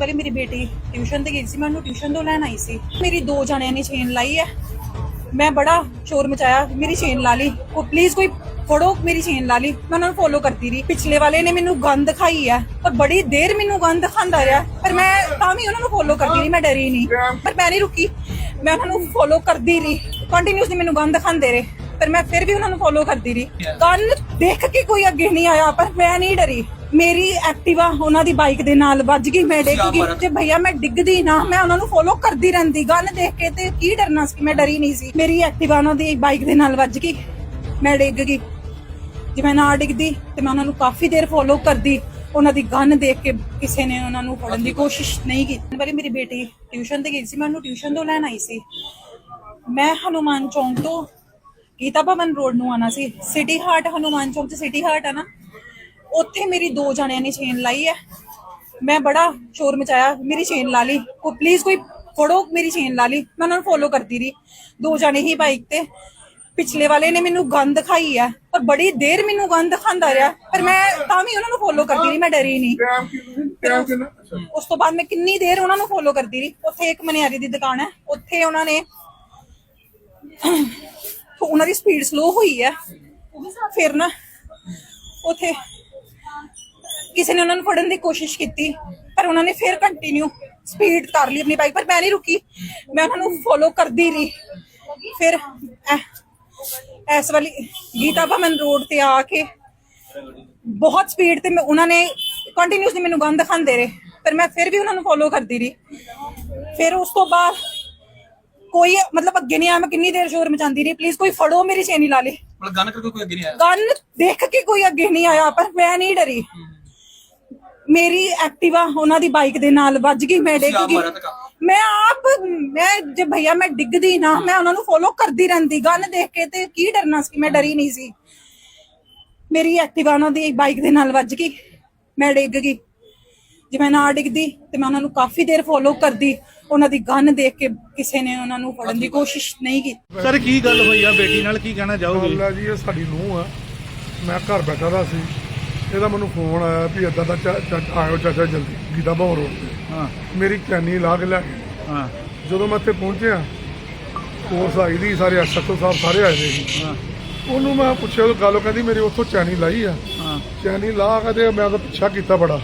ਵਾਰੀ ਮੇਰੀ ਬੇਟੀ ਟਿਊਸ਼ਨ ਤੇ ਗਈ ਸੀ ਮੈਂ ਉਹਨੂੰ ਟਿਊਸ਼ਨ ਤੋਂ ਲੈਣ ਆਈ ਸੀ। ਮੇਰੀ ਦੋ ਜਣਿਆਂ ਨੇ ਚੇਨ ਲਾਈ ਹੈ। ਮੈਂ ਬੜਾ ਸ਼ੋਰ ਮਚਾਇਆ ਮੇਰੀ ਚੇਨ ਲਾ ਲਈ। ਉਹ ਪਲੀਜ਼ ਕੋਈ ਫੜੋ ਮੇਰੀ ਚੇਨ ਲਾ ਲਈ। ਮੈਂ ਉਹਨਾਂ ਨੂੰ ਫੋਲੋ ਕਰਦੀ ਰਹੀ। ਪਿਛਲੇ ਵਾਲੇ ਨੇ ਮੈਨੂੰ ਗੰਦ ਦਿਖਾਈ ਹੈ ਪਰ ਬੜੀ ਦੇਰ ਮੈਨੂੰ ਗੰਦ ਦਿਖਾਉਂਦਾ ਰਿਹਾ। ਪਰ ਮੈਂ ਤਾਂ ਵੀ ਉਹਨਾਂ ਨੂੰ ਫੋਲੋ ਕਰਦੀ ਰਹੀ ਮੈਂ ਡਰੀ ਨਹੀਂ। ਪਰ ਮੈਂ ਨਹੀਂ ਰੁਕੀ। ਮੈਂ ਉਹਨਾਂ ਨੂੰ ਫੋਲੋ ਕਰਦੀ ਰਹੀ। ਕੰਟੀਨਿਊਸਲੀ ਮੈਨੂੰ ਗੰਦ ਦਿਖਾਉਂਦੇ ਰਹੇ। ਪਰ ਮੈਂ ਫਿਰ ਵੀ ਉਹਨਾਂ ਨੂੰ ਫੋਲੋ ਕਰਦੀ ਰਹੀ। ਗੰਦ ਦੇਖ ਕੇ ਕੋਈ ਅੱਗੇ ਨਹੀਂ ਆਇਆ ਪਰ ਮੈਂ ਨਹੀਂ ਡਰੀ। ਮੇਰੀ ਐਕਟਿਵਾ ਉਹਨਾਂ ਦੀ ਬਾਈਕ ਦੇ ਨਾਲ ਵੱਜ ਗਈ ਮੈਂ ਡਿੱਗ ਗਈ। ਤੇ ਭਈਆ ਮੈਂ ਡਿੱਗਦੀ ਨਾ ਮੈਂ ਉਹਨਾਂ ਨੂੰ ਫੋਲੋ ਕਰਦੀ ਰਹਿੰਦੀ ਗਨ ਦੇਖ ਕੇ ਤੇ ਕੀ ਡਰਨਾ ਸੀ ਮੈਂ ਡਰੀ ਨਹੀਂ ਸੀ। ਮੇਰੀ ਐਕਟਿਵਾ ਉਹਨਾਂ ਦੀ ਬਾਈਕ ਦੇ ਨਾਲ ਵੱਜ ਗਈ ਮੈਂ ਡਿੱਗ ਗਈ। ਜੇ ਮੈਂ ਨਾ ਡਿੱਗਦੀ ਤੇ ਮੈਂ ਉਹਨਾਂ ਨੂੰ ਕਾਫੀ ਦੇਰ ਫੋਲੋ ਕਰਦੀ ਉਹਨਾਂ ਦੀ ਗਨ ਦੇਖ ਕੇ ਕਿਸੇ ਨੇ ਉਹਨਾਂ ਨੂੰ ਫੜਨ ਦੀ ਕੋਸ਼ਿਸ਼ ਨਹੀਂ ਕੀਤੀ। ਵਾਰੀ ਮੇਰੀ ਬੇਟੀ ਟਿਊਸ਼ਨ ਤੇ ਗਈ ਸੀ ਮੈਂ ਉਹਨੂੰ ਟਿਊਸ਼ਨ ਤੋਂ ਲੈਣ ਆਈ ਸੀ। ਮੈਂ ਹਨੂਮਾਨ ਚੌਂਕ ਤੋਂ ਗੀਤਾ ਭਵਨ ਰੋਡ ਨੂੰ ਆਣਾ ਸੀ। ਸਿਟੀ ਹਾਰਟ ਹਨੂਮਾਨ ਚੌਂਕ ਚ ਸਿਟੀ ਹਾਰਟ ਆ ਨਾ? ਉੱਥੇ ਮੇਰੀ ਦੋ ਜਣਿਆਂ ਨੇ ਚੇਨ ਲਾਈ ਹੈ। ਮੈਂ ਬੜਾ ਸ਼ੋਰ ਮਚਾਇਆ ਮੇਰੀ ਚੇਨ ਲਾ ਲਈ। ਕੋ ਪਲੀਜ਼ ਕੋਈ ਫੜੋ ਮੇਰੀ ਚੇਨ ਲਾ ਲਈ। ਮੈਂ ਉਹਨਾਂ ਨੂੰ ਫੋਲੋ ਕਰਦੀ ਰਹੀ। ਦੋ ਜਣੇ ਹੀ ਬਾਈਕ ਤੇ। ਪਿਛਲੇ ਵਾਲੇ ਨੇ ਮੈਨੂੰ ਗੰਦ ਦਿਖਾਈ ਹੈ। ਪਰ ਬੜੀ ਦੇਰ ਮੈਨੂੰ ਗੰਦ ਦਿਖਾਉਂਦਾ ਰਿਹਾ। ਪਰ ਮੈਂ ਤਾਂ ਵੀ ਉਹਨਾਂ ਨੂੰ ਫੋਲੋ ਕਰਦੀ ਰਹੀ ਮੈਂ ਡਰੀ ਨਹੀਂ। ਉਸ ਤੋਂ ਬਾਅਦ ਮੈਂ ਕਿੰਨੀ ਦੇਰ ਉਹਨਾਂ ਨੂੰ ਫੋਲੋ ਕਰਦੀ ਰਹੀ। ਉੱਥੇ ਇੱਕ ਮਨਿਆਰੀ ਦੀ ਦੁਕਾਨ ਹੈ। ਉੱਥੇ ਉਹਨਾਂ ਨੇ ਉਹਨਾਂ ਦੀ ਸਪੀਡ ਸਲੋ ਹੋਈ ਹੈ। ਫਿਰ ਨਾ ਉਥੇ ਕਿਸੇ ਨੇ ਉਹਨਾਂ ਨੂੰ ਫੜਨ ਦੀ ਕੋਸ਼ਿਸ਼ ਕੀਤੀ ਪਰ ਉਹਨਾਂ ਨੇ ਫਿਰ ਕੰਟੀਨਿਊ ਸਪੀਡ ਕਰ ਲਈ ਆਪਣੀ ਬਾਈਕ ਪਰ ਮੈਂ ਨਹੀਂ ਰੁਕੀ। ਮੈਂ ਉਹਨਾਂ ਨੂੰ ਫੋਲੋ ਕਰਦੀ ਰਹੀ। ਫਿਰ ਇਸ ਵਾਲੀ ਗੀਤਾ ਭਵਨ ਰੋਡ ਤੇ ਆ ਕੇ ਬਹੁਤ ਸਪੀਡ ਤੇ ਮੈਂ ਉਹਨਾਂ ਨੇ ਕੰਟੀਨਿਊਸਲੀ ਮੈਨੂੰ ਗੰਦ ਦਿਖਾਉਂਦੇ ਰਹੇ ਪਰ ਮੈਂ ਫਿਰ ਵੀ ਉਹਨਾਂ ਨੂੰ ਫੋਲੋ ਕਰਦੀ ਰਹੀ। ਫਿਰ ਉਸ ਤੋਂ ਬਾਅਦ ਕੋਈ ਮਤਲਬ ਅੱਗੇ ਨਹੀਂ ਆਇਆ ਮੈਂ ਕਿੰਨੀ ਦੇਰ ਸ਼ੋਰ ਮਚਾਉਂਦੀ ਰਹੀ ਪਲੀਜ਼ ਕੋਈ ਫੜੋ ਮੇਰੀ ਚੇਨੀ ਲਾ ਲੇ ਮਤਲਬ ਗਨ ਕਰਕੇ ਕੋਈ ਅੱਗੇ ਨਹੀਂ ਆਇਆ? ਗਨ ਦੇਖ ਕੇ ਕੋਈ ਅੱਗੇ ਨਹੀਂ ਆਇਆ ਪਰ ਮੈਂ ਨਹੀਂ ਡਰੀ। ਮੇਰੀ ਐਕਟਿਵਾ ਉਹਨਾਂ ਦੀ ਬਾਈਕ ਦੇ ਨਾਲ ਵੱਜ ਗਈ ਮੈਂ ਡਿੱਗ ਗਈ? ਮੈਂ ਆਪ ਮੈਂ ਜੇ ਭਈਆ ਮੈਂ ਡਿੱਗਦੀ ਨਾ ਮੈਂ ਉਹਨਾਂ ਨੂੰ ਫੋਲੋ ਕਰਦੀ ਰਹਿੰਦੀ ਗਨ ਦੇਖ ਕੇ ਤੇ ਕੀ ਡਰਨਾ ਸੀ ਮੈਂ ਡਰੀ ਨਹੀਂ ਸੀ। ਮੇਰੀ ਐਕਟਿਵਾ ਉਹਨਾਂ ਦੀ ਬਾਈਕ ਦੇ ਨਾਲ ਵੱਜ ਗਈ ਮੈਂ ਡਿੱਗ ਗਈ। ਜੇ ਮੈਂ ਨਾ ਡਿੱਗਦੀ ਤੇ ਮੈਂ ਉਹਨਾਂ ਨੂੰ ਕਾਫੀ ਦੇਰ ਫੋਲੋ ਕਰਦੀ ਉਹਨਾਂ ਦੀ ਗਨ ਦੇਖ ਕੇ ਕਿਸੇ ਨੇ ਉਹਨਾਂ ਨੂੰ ਫੜਨ ਦੀ ਕੋਸ਼ਿਸ਼ ਨਹੀਂ ਕੀਤੀ। ਸਰ ਕੀ ਗੱਲ ਹੋਈ ਆ? ਬੇਟੀ ਨਾਲ ਕੀ ਕਹਿਣਾ ਚਾਹੋਗੇ? ਗੱਲ ਜੀ ਇਹ ਸਾਡੀ ਨੂੰਹ ਆ। ਮੈਂ ਘਰ ਬੈਠਾ ਦਾ ਸੀ। ਇਹਦਾ ਮੈਨੂੰ ਫੋਨ ਆਇਆ ਵੀ ਏਦਾਂ ਦਾ ਚਾ- ਚਾ- ਆਇਓ ਚਾਚਾ ਜਲਦੀ ਗੀਤਾ ਭਵਨ ਰੋਡ ਤੇ। ਹਾਂ। ਮੇਰੀ ਚੈਨੀ ਲਾ ਕੇ ਲੈ ਗਏ ਹਾਂ। ਜਦੋਂ ਮੈਂ ਇੱਥੇ ਪਹੁੰਚਿਆ ਕੋਰਸ ਆਈ ਦੀ ਸਾਰੇ ਐਸਐਸਓ ਸਾਹਿਬ ਸਾਰੇ ਆਏ ਦੇ ਸੀ। ਹਾਂ। ਉਹਨੂੰ ਮੈਂ ਪੁੱਛਿਆ ਉਹ ਗੱਲ ਕਹਿੰਦੀ ਮੇਰੀ ਉੱਥੋਂ ਚੈਨੀ ਲਾਈ ਆ। ਹਾਂ। ਚੈਨੀ ਲਾ ਕੇ ਤੇ ਮੈਂ ਉਹਦਾ ਪਿੱਛਾ ਕੀਤਾ ਬੜਾ।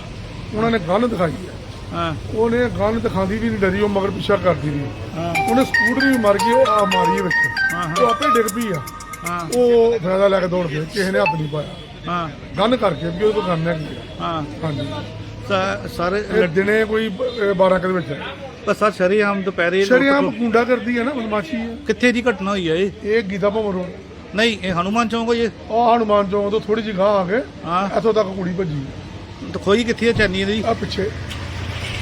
ਉਹਨਾਂ ਨੇ ਗਨ ਦਿਖਾਈ ਆ। ਹਾਂ। ਉਹਨੇ ਗਨ ਦਿਖਾਉਂਦੀ ਵੀ ਨਹੀਂ ਡਰੀ ਉਹ ਮਗਰ ਪਿੱਛਾ ਕਰਦੀ ਰਹੀ। ਹਾਂ। ਉਹਨੇ ਸਕੂਟਰ ਵੀ ਮਾਰ ਕੇ ਆ ਮਾਰੀ ਵਿੱਚ। ਉਹ ਆਪੇ ਡਿੱਗ ਪਈ ਆ। ਹਾਂ। ਉਹ ਫਾਇਦਾ ਲੈ ਕੇ ਦੌੜ ਗਏ ਕਿਸੇ ਨੇ ਹੱਥ ਨਹੀਂ ਪਾਇਆ। ਹਾਂ। ਗਨ ਕਰਕੇ ਵੀ ਗਨ ਹੈਗੀ ਆ ਹਾਂ। ਹਾਂਜੀ। ਸਰ- ਸਰ ਇਹ ਦਿਨੇ ਕੋਈ 12 ਕੁ ਦੇ ਵਿੱਚ ਪਰ ਸਰ ਸ਼ਰੀਆਮ ਦੁਪਹਿਰੇ ਸ਼ਰੀਆਮ ਗੁੰਡਾ ਕਰਦੀ ਹੈ ਨਾ ਬਦਮਾਸ਼ੀ ਹੈ ਕਿੱਥੇ ਦੀ ਘਟਨਾ ਹੋਈ ਹੈ ਇਹ? ਇਹ ਗੀਤਾ ਭਵਨ ਨਹੀਂ ਇਹ ਹਨੂਮਾਨ ਚੌਂਕ ਹੋਈ ਆ ਹਨੂਮਾਨ ਚੌਂਕ ਤੋਂ ਥੋੜੀ ਜਿਹੀ ਗਾਂ ਆ ਕੇ ਹਾਂ। ਇੱਥੋਂ ਤੱਕ ਕੁੜੀ ਭੱਜੀ। ਤੇ ਖੋਈ ਕਿੱਥੇ ਹੈ ਚੈਨੀ ਦੀ? ਆ ਪਿੱਛੇ।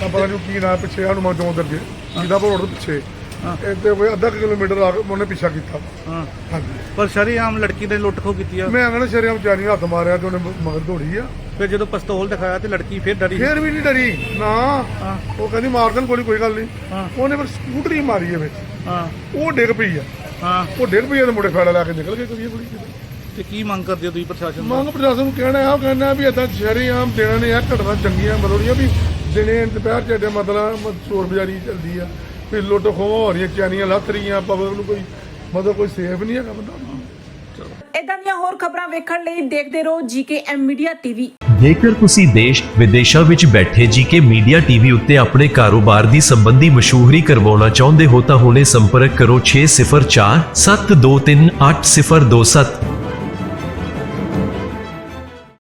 ਆ ਪਤਾ ਨਹੀਂ ਕੀ ਨਾ ਪਿੱਛੇ ਹਨੂਮਾਨ ਚੌਂਕ ਦੇ ਅੱਗੇ। ਗੀਤਾ ਭਵਨ ਦੇ ਪਿੱਛੇ। ਹਾਂ। ਇੱਥੇ ਕੋਈ ਅੱਧਾ ਕੁ ਕਿਲੋਮੀਟਰ ਆ ਕੇ ਉਹਨੇ ਪਿੱਛਾ ਕੀਤਾ। ਹਾਂ। ਹਾਂਜੀ। ਪਰ ਸ਼ਰੀਆਮ ਲੜਕੀ ਨੇ ਲੁੱਟ ਖੋ ਕੀਤੀ ਆ। ਮੈਂ ਕਹਿੰਦਾ ਸ਼ਰੀਆਮ ਚਾਰੀ ਹੱਥ ਮਾਰਿਆ ਤੇ ਉਹਨੇ ਮਗਰ ਦੌੜੀ ਆ। ਫਿਰ ਜਦੋਂ ਪਿਸਤੌਲ ਦਿਖਾਇਆ ਤੇ ਲੜਕੀ ਫਿਰ ਡਰੀ। ਫੇਰ ਵੀ ਨਹੀਂ ਡਰੀ। ਨਾ। ਹਾਂ। ਉਹ ਕਹਿੰਦੀ ਮਾਰ ਦੇਣ ਗੋਲੀ ਕੋਈ ਗੱਲ ਨਹੀਂ ਹਾਂ। ਉਹਨੇ ਫਿਰ ਸਕੂਟਰੀ ਮਾਰੀ ਹੈ ਵਿੱਚ। ਹਾਂ। ਉਹ ਡਿੱਗ ਪਈ ਆ। ਹਾਂ। ਉਹ ਡਿੱਗ ਪਈ ਆ ਤੇ ਮੁੰਡੇ ਫੈੜਾ ਲੈ ਕੇ ਨਿਕਲ ਗਏ ਗੋਲੀ ਕਿਤੇ ਤੇ ਕੀ ਮੰਗ ਕਰਦੇ ਹੋ ਤੁਸੀਂ ਪ੍ਰਸ਼ਾਸਨ ਤੋਂ? ਮੰਗ ਪ੍ਰਸ਼ਾਸਨ ਨੂੰ ਕਹਿਣਾ ਆ ਕਹਿਣਾ ਵੀ ਇਦਾਂ ਸ਼ਹਿਰੀਆਮ ਦਿਨਾਂ ਨੇ ਆ ਘਟਨਾ ਚੰਗੀਆਂ ਮਰੋੜੀਆਂ ਵੀ ਦਿਨੇ ਦੁਪਹਿਰ ਚੱਡੇ ਮਤਲਬ ਚੋਰ ਬਜ਼ਾਰੀ ਚੱਲਦੀ ਆ। ਵੀ ਲੁੱਟ ਖੋਹ ਹੋ ਰਹੀਆਂ ਚਾਨੀਆਂ ਲੱਥ ਰਹੀਆਂ ਪਬਲਿਕ ਨੂੰ ਕੋਈ ਮਤਲਬ ਕੋਈ ਸੇਫ ਨਹੀਂ ਹੈਗਾ ਬੰਦਾ। ਇਦਾਂ ਦੀਆਂ ਹੋਰ ਖਬਰਾਂ ਵੇਖਣ ਲਈ ਦੇਖਦੇ ਰਹੋ ਜੀਕੇ ਮੀਡੀਆ ਟੀਵੀ। ਜੇਕਰ ਤੁਸੀਂ ਦੇਸ਼ ਵਿਦੇਸ਼ਾਂ ਵਿੱਚ ਬੈਠੇ ਜੀਕੇ ਮੀਡੀਆ ਟੀਵੀ ਉੱਤੇ ਆਪਣੇ ਕਾਰੋਬਾਰ ਦੀ ਸੰਬੰਧੀ ਮਸ਼ਹੂਰੀ ਕਰਵਾਉਣਾ ਚਾਹੁੰਦੇ ਹੋ ਤਾਂ ਹੁਣੇ ਸੰਪਰਕ ਕਰੋ 604 723 8027